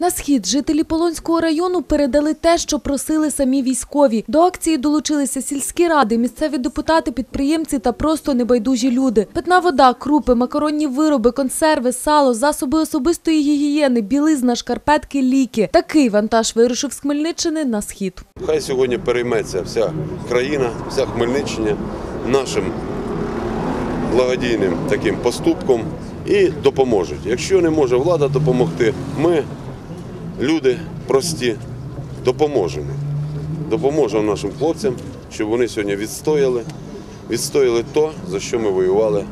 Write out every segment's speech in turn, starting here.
На схід жителі Полонського району передали те, що просили самі військові. До акції долучилися сільські ради, місцеві депутати, підприємці та просто небайдужі люди. Питна вода, крупи, макаронні вироби, консерви, сало, засоби особистої гігієни, білизна, шкарпетки, ліки. Такий вантаж вирушив з Хмельниччини на схід. Хай сьогодні перейметься вся країна, вся Хмельниччина нашим благодійним таким поступком і допоможуть. Якщо не може влада допомогти, ми, люди прості, допоможемо. Допоможемо нашим хлопцям, щоб вони сьогодні відстояли, відстояли то, за що ми воювали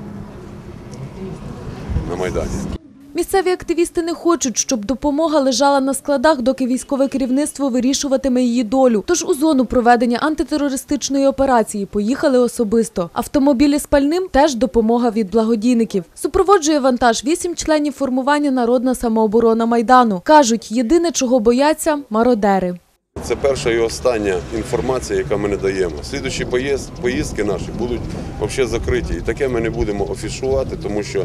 на Майдані. Місцеві активісти не хочуть, щоб допомога лежала на складах, доки військове керівництво вирішуватиме її долю. Тож у зону проведення антитерористичної операції поїхали особисто. Автомобілі з пальним теж допомога від благодійників. Супроводжує вантаж вісім членів формування Народна самооборона Майдану. Кажуть, єдине, чого бояться мародери. Це перша і остання інформація, яка ми не даємо. Слідучі поїзд- поїздки наші будуть взагалі закриті. І таке ми не будемо афішувати, тому що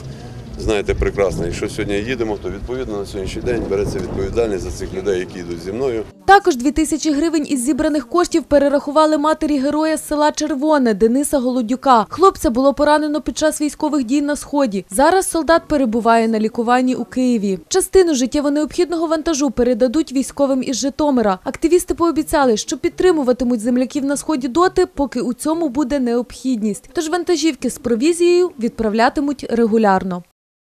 знаєте прекрасно, якщо сьогодні їдемо, то відповідно на сьогоднішній день береться відповідальність за цих людей, які йдуть зі мною. Також дві тисячі гривень із зібраних коштів перерахували матері героя з села Червоне Дениса Голодюка. Хлопця було поранено під час військових дій на сході. Зараз солдат перебуває на лікуванні у Києві. Частину життєво необхідного вантажу передадуть військовим із Житомира. Активісти пообіцяли, що підтримуватимуть земляків на сході доти, поки у цьому буде необхідність. Тож вантажівки з провізією відправлятимуть регулярно.